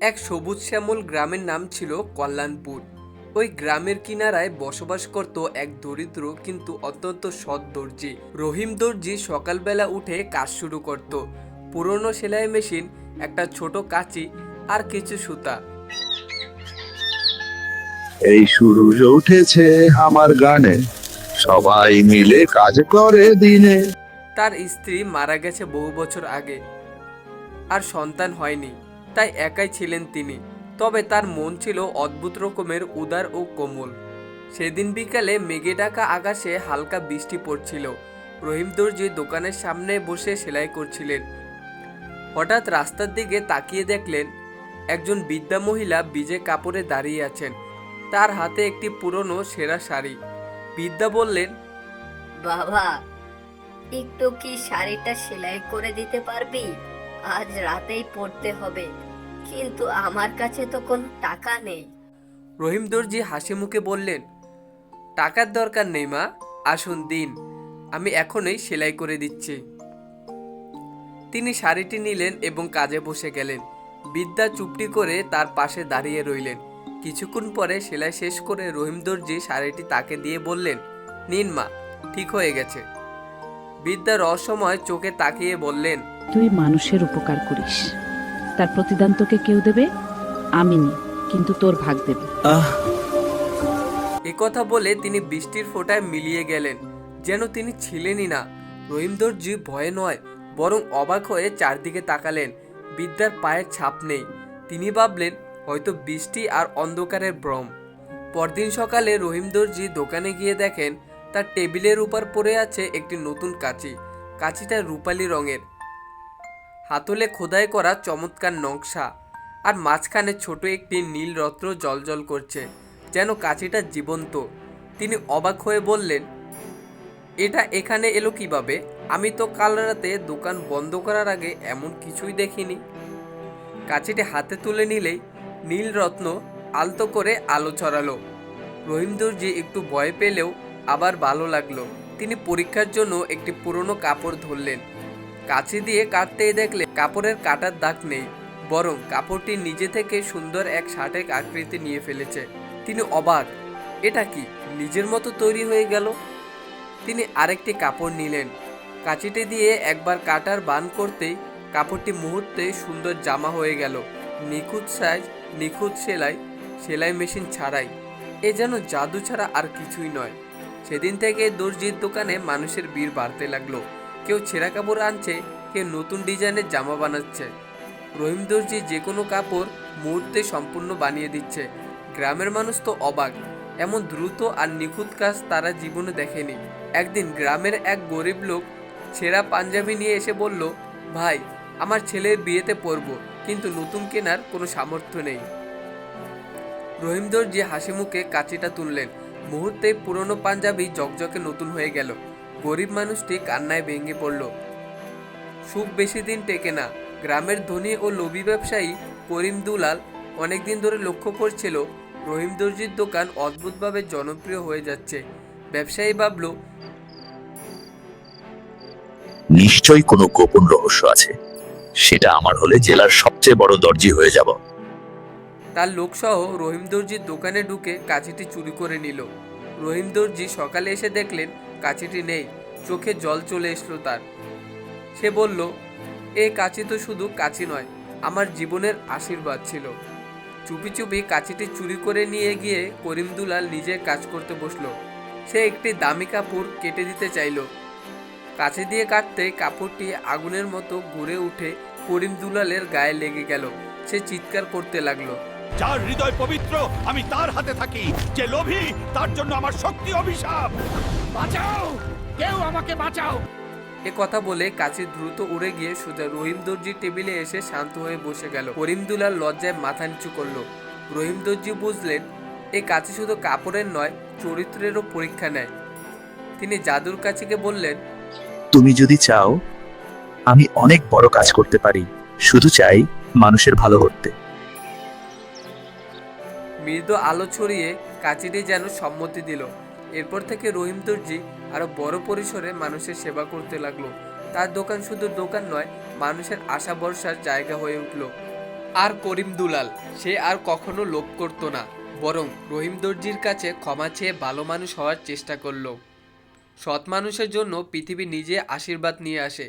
এক সবুজ শ্যামল গ্রামের নাম ছিল কল্যাণপুর। ওই গ্রামের কিনারায় বসবাস করত এক দরিদ্র কিন্তু অত্যন্ত সৎ দর্জি। রহিম দর্জি সকালবেলা উঠে কাজ শুরু করত। পুরনো সেলাই মেশিন একটা ছোট কাঁচি আর কিছু সুতা। এই সূর্য উঠেছে আমার গানে। সবাই মিলে কাজ করে দিনে। তার স্ত্রী মারা গেছে বহু বছর আগে। আর সন্তান হয়নি। তাই একাই ছিলেন তিনি। তবে তার মন ছিল অদ্ভুত রকমের উদার ও কোমল। সেদিন বিকালে মেঘে ডাকা আকাশে হালকা বৃষ্টি পড়ছিল। রহিম দর্জি দোকানের সামনে বসে সেলাই করছিলেন। হঠাৎ রাস্তার দিকে তাকিয়ে দেখলেন, একজন বৃদ্ধা মহিলা বিজে কাপড়ে দাঁড়িয়ে আছেন। তার হাতে একটি পুরনো সেরা শাড়ি। বিদ্যা বললেন, বাবা, একটু কি শাড়িটা সেলাই করে দিতে পারবি? আজ রাতেই পড়তে হবে, কিন্তু আমার কাছে তো কোনো টাকা নেই। রহিম দর্জি হাসি মুখে বললেন, টাকার দরকার নেই মা, আসুন দিন, আমি এখনই সেলাই করে দিচ্ছি। তিনি শাড়িটি নিলেন এবং কাজে বসে গেলেন। বিদ্যা চুপটি করে তার পাশে দাঁড়িয়ে রইলেন। কিছুক্ষণ পরে সেলাই শেষ করে রহিম দর্জি শাড়িটি তাকে দিয়ে বললেন, নিন মা, ঠিক হয়ে গেছে। বিদ্যা রহস্যময় চোখে তাকিয়ে বললেন তুই মানুষের উপকার করিস। তার প্রতিদান তোকে কেউ দেবে? আমি নি কিন্তু তোর ভাগ দেবে। কথা বলে তিনি বৃষ্টির ফোঁটায় মিলিয়ে গেলেন। যেন তিনি ছিলেনই না। রহিম দর্জি ভয়ে নয় বরং অবাক হয়ে চারদিকে তাকালেন। বিদ্যার পায়ের ছাপ নেই। তিনি ভাবলেন হয়তো বৃষ্টি আর অন্ধকারের ভ্রম। পরদিন সকালে রহিম দর্জি দোকানে গিয়ে দেখেন তার টেবিলের উপর পড়ে আছে একটি নতুন কাঁচি। কাঁচিটা রূপালি রঙের। হাতলে খোদাই করা চমৎকার নকশা। আর মাঝখানে ছোট একটি নীল রত্ন জলজল করছে, যেন কাঁচিটা জীবন্ত। তিনি অবাক হয়ে বললেন, এটা এখানে এলো কীভাবে? আমি তো কাল রাতে দোকান বন্ধ করার আগে এমন কিছুই দেখিনি। কাঁচিটি হাতে তুলে নিলেই নীল রত্ন আলতো করে আলো ছড়ালো। রহিম দর্জি একটু ভয় পেলেও আবার ভালো লাগল। তিনি পরীক্ষার জন্য একটি পুরনো কাপড় ধরলেন। কাছি দিয়ে কাটতেই দেখলে কাপড়ের কাটার দাগ নেই, বরং কাপড়টি নিজে থেকে সুন্দর এক শার্টের আকৃতি নিয়ে ফেলেছে। তিনি অবাক, এটা কি নিজের মতো তৈরি হয়ে গেল? তিনি আরেকটি কাপড় নিলেন। কাঁচিটি দিয়ে একবার কাটার বান করতেই কাপড়টি মুহূর্তে সুন্দর জামা হয়ে গেল। নিখুঁত সাইজ, নিখুঁত সেলাই সেলাই মেশিন ছাড়াই। এ যেন জাদু ছাড়া আর কিছুই নয়। সেদিন থেকে দর্জির দোকানে মানুষের ভিড় বাড়তে লাগল। কেউ ছেঁড়া কাপড় আনছে, কেউ নতুন ডিজাইনের জামা বানাচ্ছে। রহিম দর্জি যে কোনো কাপড় মুহূর্তে সম্পূর্ণ বানিয়ে দিচ্ছে। গ্রামের মানুষ তো অবাক, এমন দ্রুত আর নিখুঁত কাজ তারা জীবনে দেখেনি। একদিন গ্রামের এক গরিব লোক ছেঁড়া পাঞ্জাবি নিয়ে এসে বলল, ভাই, আমার ছেলের বিয়েতে পরব, কিন্তু নতুন কেনার কোনো সামর্থ্য নেই। রহিম দর্জি হাসি মুখে কাঁচিটা তুললেন। মুহূর্তে পুরনো পাঞ্জাবি জকজকে নতুন হয়ে গেল। গরিব মানুষটি কান্নায় ভেঙে পড়ল। সুখ বেশি দিন টেকে না। গ্রামের ধনী ও লোভী ব্যবসায়ী করিম দুলাল অনেকদিন ধরে লক্ষ্য করছিল রহিম দর্জির দোকান অদ্ভুতভাবে জনপ্রিয় হয়ে যাচ্ছে। ব্যবসায়ী ভাবল নিশ্চয়ই কোনো গোপন রহস্য আছে। সেটা আমার হলে জেলার সবচেয়ে বড় দর্জি হয়ে যাব। তার লোকসহ রহিম দর্জির দোকানে ঢুকে কাঁচিটি চুরি করে নিল। রহিম দর্জি সকালে এসে দেখলেন কাঁচিটি নেই, চোখে জল চলে এসলো তার। সে বলল এই কাঁচি তো শুধু কাঁচি নয়, আমার জীবনের আশীর্বাদ ছিল চুপি চুপি কাঁচিটি চুরি করে নিয়ে গিয়ে করিম দুলাল নিজে কাজ করতে বসল। সে একটি দামি কাপড় কেটে দিতে চাইলো। কাছে দিয়ে কাটতে কাপড়টি আগুনের মতো ঘুরে উঠে করিম দুলালের গায়ে লেগে গেল। সে চিৎকার করতে লাগল। যার হৃদয় পবিত্র আমি তার হাতে থাকি। যে লোভী তার জন্য আমার শক্তি অভিশাপ। বাঁচাও! কেউ আমাকে বাঁচাও! এ কথা বলে কাছে দ্রুত উড়ে গিয়ে সোজা রহিম দর্জির টেবিলে এসে শান্ত হয়ে বসে গেল। করিম দুলাল লজ্জায় মাথা নিচু করল। রহিম দর্জি বুঝলেন এ কাছে শুধু কাপড়ের নয় চরিত্রেরও পরীক্ষা নেয়। তিনি জাদুর কাছিকে বললেন তুমি যদি চাও আমি অনেক বড় কাজ করতে পারি। শুধু চাই মানুষের ভালো করতে মৃদু আলো ছড়িয়ে কাচিটি যেন সম্মতি দিল। এরপর থেকে রহিম দর্জি আরও বড় পরিসরে মানুষের সেবা করতে লাগল। তার দোকান শুধু দোকান নয়, মানুষের আশা ভরসার জায়গা হয়ে উঠল। আর করিম দুলাল, সে আর কখনো লোভ করতো না, বরং রহিম দর্জির কাছে ক্ষমা চেয়ে ভালো মানুষ হওয়ার চেষ্টা করল। সৎ মানুষের জন্য পৃথিবী নিজে আশীর্বাদ নিয়ে আসে।